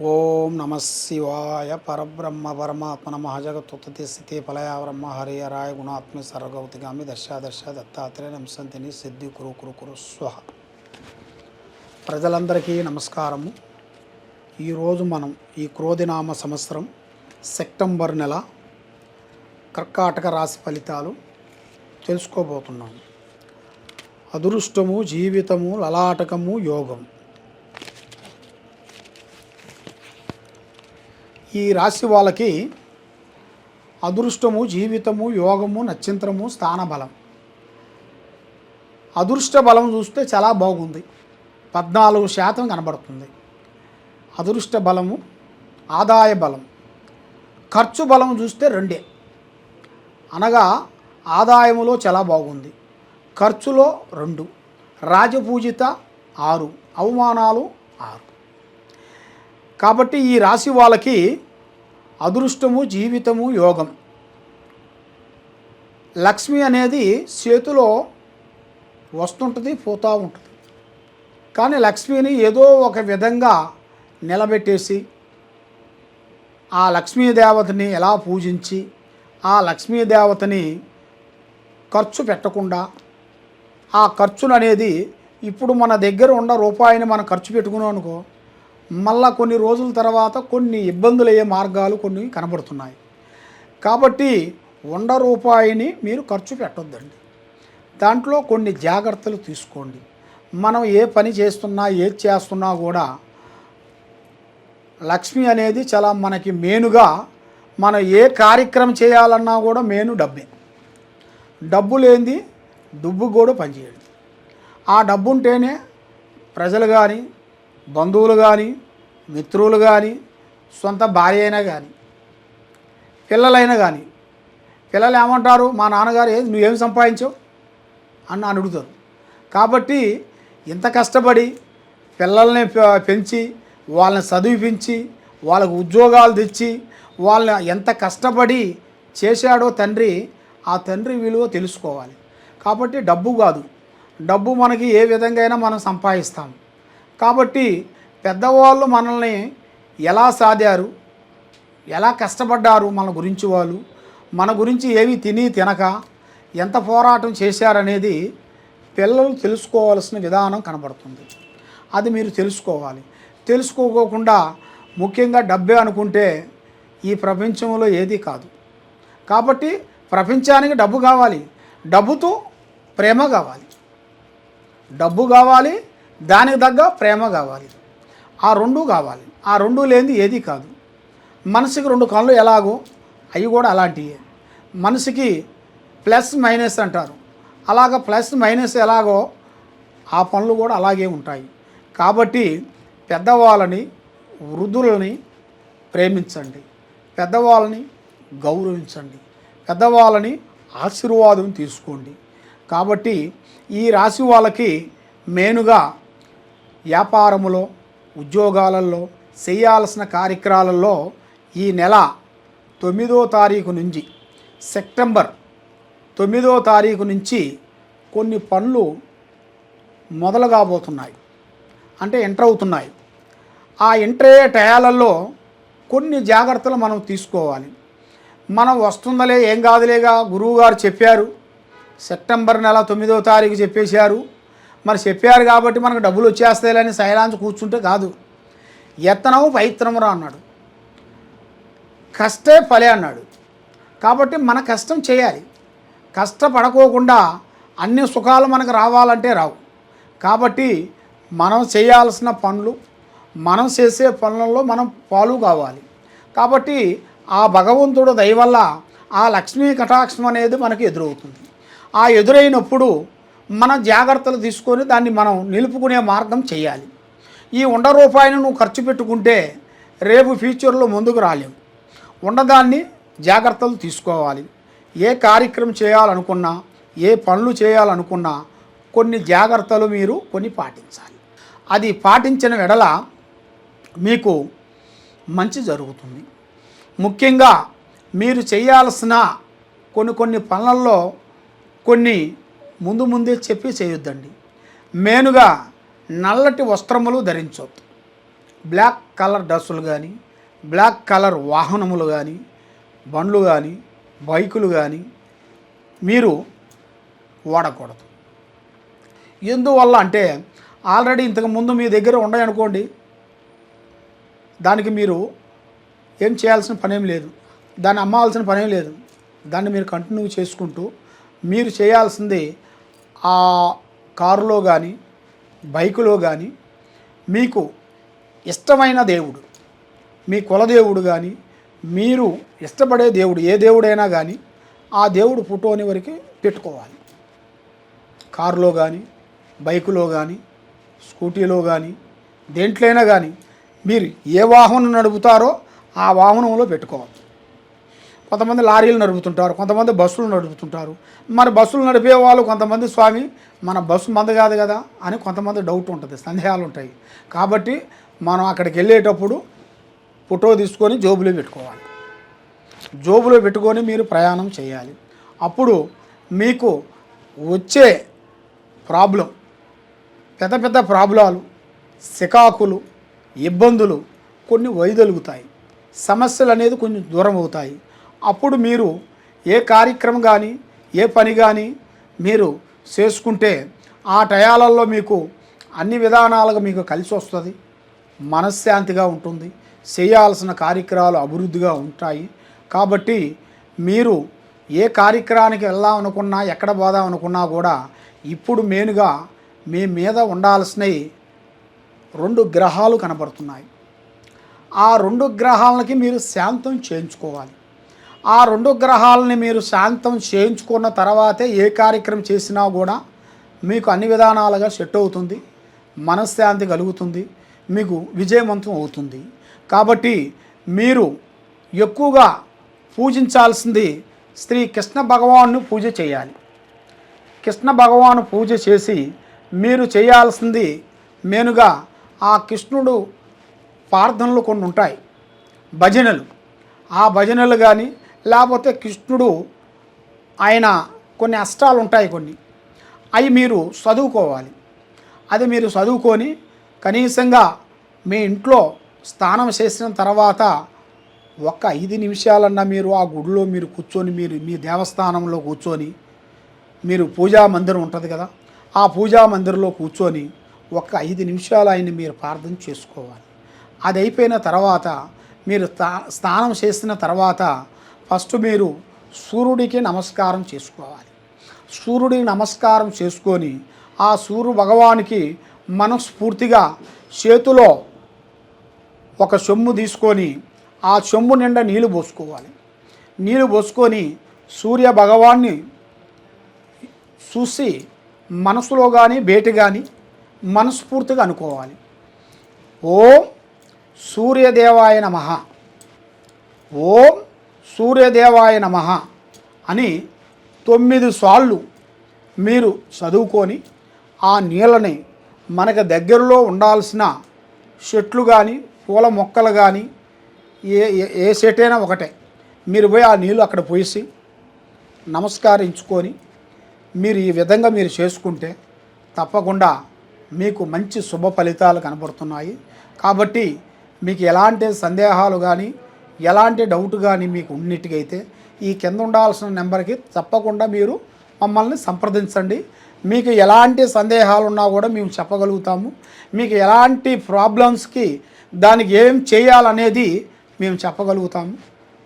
ఓం నమ శివాయ పరబ్రహ్మ పరమాత్మ నమ జగత్తుత్తి స్థితి ఫలయా బ్రహ్మ హరి గుణాత్మ సర్వగౌతిగామి దశ దశ దత్తాత్రేయ నంశంతిని సిద్ధి కురు కురు కురు స్వహ ప్రజలందరికీ నమస్కారము. ఈరోజు మనం ఈ క్రోధినామ సంవత్సరం సెప్టెంబర్ నెల కర్కాటక రాశి ఫలితాలు తెలుసుకోబోతున్నాం అదృష్టము జీవితము లలాటకము యోగం ఈ రాశి వాళ్ళకి అదృష్టము జీవితము యోగము నక్షత్రము స్థానబలం అదృష్ట బలం చూస్తే చాలా బాగుంది. పద్నాలుగు శాతం కనబడుతుంది. అదృష్ట బలము ఆదాయ బలం. ఖర్చు బలం చూస్తే రెండే. అనగా ఆదాయములో చాలా బాగుంది. ఖర్చులో రెండు. రాజపూజిత ఆరు. అవమానాలు ఆరు. కాబట్టి ఈ రాశి వాళ్ళకి అదృష్టము జీవితము యోగం. లక్ష్మి అనేది చేతిలో వస్తుంటుంది పోతూ ఉంటుంది. కానీ లక్ష్మిని ఏదో ఒక విధంగా నిలబెట్టేసి ఆ లక్ష్మీదేవతని ఎలా పూజించి ఆ లక్ష్మీదేవతని ఖర్చు పెట్టకుండా ఆ ఖర్చులు అనేది ఇప్పుడు మన దగ్గర ఉన్న రూపాయిని మనం ఖర్చు పెట్టుకున్నాం అనుకో మళ్ళా కొన్ని రోజుల తర్వాత కొన్ని ఇబ్బందులు అయ్యే మార్గాలు కొన్ని కనబడుతున్నాయి. కాబట్టి వంద రూపాయిని మీరు ఖర్చు పెట్టొద్దండి. దాంట్లో కొన్ని జాగ్రత్తలు తీసుకోండి. మనం ఏ పని చేస్తున్నా ఏది చేస్తున్నా కూడా లక్ష్మి అనేది చాలా మనకి మెయిన్గా మనం ఏ కార్యక్రమం చేయాలన్నా కూడా మెయిన్ డబ్బే. డబ్బు లేనిది దుబ్బు కూడా పనిచేయదు ఆ డబ్బు ఉంటేనే ప్రజలు కానీ బంధువులు కానీ మిత్రులు కానీ సొంత భార్య అయినా కానీ పిల్లలైనా కానీ పిల్లలు ఏమంటారు? మా నాన్నగారు ఏం నువ్వేం సంపాదించావు? అని అడుగుతారు. కాబట్టి ఇంత కష్టపడి పిల్లల్ని పెంచి వాళ్ళని చదివిపించి వాళ్ళకు ఉద్యోగాలు తెచ్చి వాళ్ళని ఎంత కష్టపడి చేశాడో తండ్రి ఆ తండ్రి విలువ తెలుసుకోవాలి. కాబట్టి డబ్బు కాదు. డబ్బు మనకి ఏ విధంగా అయినా మనం సంపాదిస్తాం. కాబట్టి పెద్దవాళ్ళు మనల్ని ఎలా సాధారు ఎలా కష్టపడ్డారు మన గురించి వాళ్ళు? మన గురించి ఏవి తిని తినక ఎంత పోరాటం చేశారనేది పిల్లలు తెలుసుకోవాల్సిన విధానం కనబడుతుంది. అది మీరు తెలుసుకోవాలి. తెలుసుకోకుండా ముఖ్యంగా డబ్బే అనుకుంటే ఈ ప్రపంచంలో ఏది కాదు. కాబట్టి ప్రపంచానికి డబ్బు కావాలి. డబ్బుతో ప్రేమ కావాలి. డబ్బు కావాలి దానికి తగ్గ ప్రేమ కావాలి. ఆ రెండు కావాలి. ఆ రెండు లేనిది ఏది కాదు. మనసుకి రెండు కళ్ళు ఎలాగో అవి కూడా అలాంటివే మనసుకి ప్లస్ మైనస్ అంటారు. అలాగ ప్లస్ మైనస్ ఎలాగో ఆ పనులు కూడా అలాగే ఉంటాయి. కాబట్టి పెద్దవాళ్ళని వృద్ధులని ప్రేమించండి. పెద్దవాళ్ళని గౌరవించండి. పెద్దవాళ్ళని ఆశీర్వాదం తీసుకోండి. కాబట్టి ఈ రాశి వాళ్ళకి మెయిన్గా వ్యాపారములో ఉద్యోగాలలో చేయాల్సిన కార్యక్రమాలలో ఈ నెల తొమ్మిదో తారీఖు నుంచి సెప్టెంబర్ తొమ్మిదో తారీఖు నుంచి కొన్ని పనులు మొదలు కాబోతున్నాయి. అంటే ఎంటర్ అవుతున్నాయి. ఆ ఎంటర్ అయ్యే టయాలలో కొన్ని జాగ్రత్తలు మనం తీసుకోవాలి. మనం వస్తుందలే ఏం కాదులేగా గురువుగారు చెప్పారు. సెప్టెంబర్ నెల తొమ్మిదో తారీఖు చెప్పేశారు. మరి చెప్పారు కాబట్టి మనకు డబ్బులు వచ్చేస్తాయని సైలాంచ్ కూర్చుంటే కాదు. ఎత్తనము పైత్రమురా అన్నాడు. కష్టే ఫలే అన్నాడు. కాబట్టి మన కష్టం చేయాలి. కష్టపడకోకుండా అన్ని సుఖాలు మనకు రావాలంటే రావు. కాబట్టి మనం చేయాల్సిన పనులు మనం చేసే పనులలో మనం పాలు కావాలి. కాబట్టి ఆ భగవంతుడు దయ వల్ల ఆ లక్ష్మీ కటాక్షం అనేది మనకు ఎదురవుతుంది. ఆ ఎదురైనప్పుడు మనం జాగ్రత్తలు తీసుకొని దాన్ని మనం నిలుపుకునే మార్గం చేయాలి. ఈ ఉండ రూపాయిని నువ్వు ఖర్చు పెట్టుకుంటే రేపు ఫ్యూచర్లో ముందుకు రాలేవు. ఉండదాన్ని జాగ్రత్తలు తీసుకోవాలి. ఏ కార్యక్రమం చేయాలనుకున్నా ఏ పనులు చేయాలనుకున్నా కొన్ని జాగ్రత్తలు మీరు కొన్ని పాటించాలి. అది పాటించిన వెడల మీకు మంచి జరుగుతుంది. ముఖ్యంగా మీరు చేయాల్సిన కొన్ని కొన్ని పనులలో కొన్ని ముందు ముందే చెప్పి చేయొద్దండి. మెయిన్గా నల్లటి వస్త్రములు ధరించవద్దు బ్లాక్ కలర్ డ్రెస్సులు కానీ బ్లాక్ కలర్ వాహనములు కానీ బండ్లు కానీ బైకులు కానీ మీరు వాడకూడదు. ఎందువల్ల అంటే ఆల్రెడీ ఇంతకు ముందు మీ దగ్గర ఉన్నాయనుకోండి దానికి మీరు ఏం చేయాల్సిన పనేం లేదు. దాన్ని అమ్మాల్సిన పనేం లేదు. దాన్ని మీరు కంటిన్యూ చేసుకుంటూ మీరు చేయాల్సింది ఆ కారులో కానీ బైకులో కానీ మీకు ఇష్టమైన దేవుడు మీ కులదేవుడు కానీ మీరు ఇష్టపడే దేవుడు ఏ దేవుడైనా కానీ ఆ దేవుడు ఫోటోని వరకు పెట్టుకోవాలి. కారులో కానీ బైకులో కానీ స్కూటీలో కానీ దేంట్లైనా కానీ మీరు ఏ వాహనం నడుపుతారో ఆ వాహనంలో పెట్టుకోవాలి. కొంతమంది లారీలు నడుపుతుంటారు కొంతమంది బస్సులు నడుపుతుంటారు. మరి బస్సులు నడిపే వాళ్ళు కొంతమంది స్వామి మన బస్సు మంద కాదు కదా అని కొంతమంది డౌట్ ఉంటుంది సందేహాలు ఉంటాయి. కాబట్టి మనం అక్కడికి వెళ్ళేటప్పుడు ఫోటో తీసుకొని జోబులో పెట్టుకోవాలి. జోబులో పెట్టుకొని మీరు ప్రయాణం చేయాలి. అప్పుడు మీకు వచ్చే ప్రాబ్లం పెద్ద పెద్ద ప్రాబ్లాలు సికాకులు ఇబ్బందులు కొన్ని వైదొలుగుతాయి సమస్యలు అనేది కొంచెం దూరం అవుతాయి. అప్పుడు మీరు ఏ కార్యక్రమం కానీ ఏ పని కానీ మీరు చేసుకుంటే ఆ టయాలలో మీకు అన్ని విధానాలుగా మీకు కలిసి వస్తుంది. మనశ్శాంతిగా ఉంటుంది. చేయాల్సిన కార్యక్రమాలు అభివృద్ధిగా ఉంటాయి. కాబట్టి మీరు ఏ కార్యక్రమానికి వెళ్దామనుకున్నా ఎక్కడ పోదామనుకున్నా కూడా ఇప్పుడు మెయిన్గా మీ మీద ఉండాల్సినవి రెండు గ్రహాలు కనబడుతున్నాయి. ఆ రెండు గ్రహాలకి మీరు శాంతం చేయించుకోవాలి. ఆ రెండు గ్రహాలని మీరు శాంతం చేయించుకున్న తర్వాతే ఏ కార్యక్రమం చేసినా కూడా మీకు అన్ని విధానాలుగా సెట్ అవుతుంది మనశ్శాంతి కలుగుతుంది మీకు విజయవంతం అవుతుంది. కాబట్టి మీరు ఎక్కువగా పూజించాల్సింది శ్రీ కృష్ణ భగవాను పూజ చేయాలి. కృష్ణ భగవాను పూజ చేసి మీరు చేయాల్సింది మెనుగా ఆ కృష్ణుడు ప్రార్థనలు కొన్ని ఉంటాయి భజనలు. ఆ భజనలు కానీ లేకపోతే కృష్ణుడు ఆయన కొన్ని అష్టాలు ఉంటాయి కొన్ని. అవి మీరు చదువుకోవాలి. అది మీరు చదువుకొని కనీసంగా మీ ఇంట్లో స్నానం చేసిన తర్వాత ఒక ఐదు నిమిషాలన్నా మీరు ఆ గుడిలో మీరు కూర్చొని మీరు మీ దేవస్థానంలో కూర్చొని మీరు పూజా మందిరం ఉంటుంది కదా ఆ పూజా మందిరంలో కూర్చొని ఒక ఐదు నిమిషాలు ఆయన మీరు ప్రార్థన చేసుకోవాలి. అది అయిపోయిన తర్వాత మీరు స్థా- స్నానం చేసిన తర్వాత ఫస్ట్ మీరు సూర్యుడికి నమస్కారం చేసుకోవాలి. సూర్యుడికి నమస్కారం చేసుకొని ఆ సూర్యు భగవానికి మనస్ఫూర్తిగా చేతిలో ఒక చెమ్ము తీసుకొని ఆ చెంబు నిండా నీళ్ళు పోసుకోవాలి. నీళ్ళు పోసుకొని సూర్య భగవాన్ని చూసి మనసులో కానీ బయట కానీ మనస్ఫూర్తిగా అనుకోవాలి. ఓం సూర్యదేవాయ నమ. ఓం సూర్యదేవాయ నమ అని తొమ్మిది సార్లు మీరు చదువుకొని ఆ నీళ్ళని మనకు దగ్గరలో ఉండాల్సిన చెట్లు కానీ పూల మొక్కలు కానీ ఏ ఏ- ఏ చెట్టు అయినా ఒకటే. మీరు పోయి ఆ నీళ్ళు అక్కడ పోసి నమస్కరించుకొని మీరు ఈ విధంగా మీరు చేసుకుంటే తప్పకుండా మీకు మంచి శుభ ఫలితాలు కనబడుతున్నాయి. కాబట్టి మీకు ఎలాంటి సందేహాలు కానీ ఎలాంటి డౌట్ కానీ మీకు ఉన్నట్టుగైతే ఈ కింద ఉండాల్సిన నెంబర్కి తప్పకుండా మీరు మమ్మల్ని సంప్రదించండి. మీకు ఎలాంటి సందేహాలు ఉన్నా కూడా మేము చెప్పగలుగుతాము. మీకు ఎలాంటి ప్రాబ్లమ్స్కి దానికి ఏం చేయాలనేది మేము చెప్పగలుగుతాము.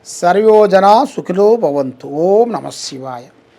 సర్వోజన సుఖిలో భవంతు. ఓం నమ శివాయ.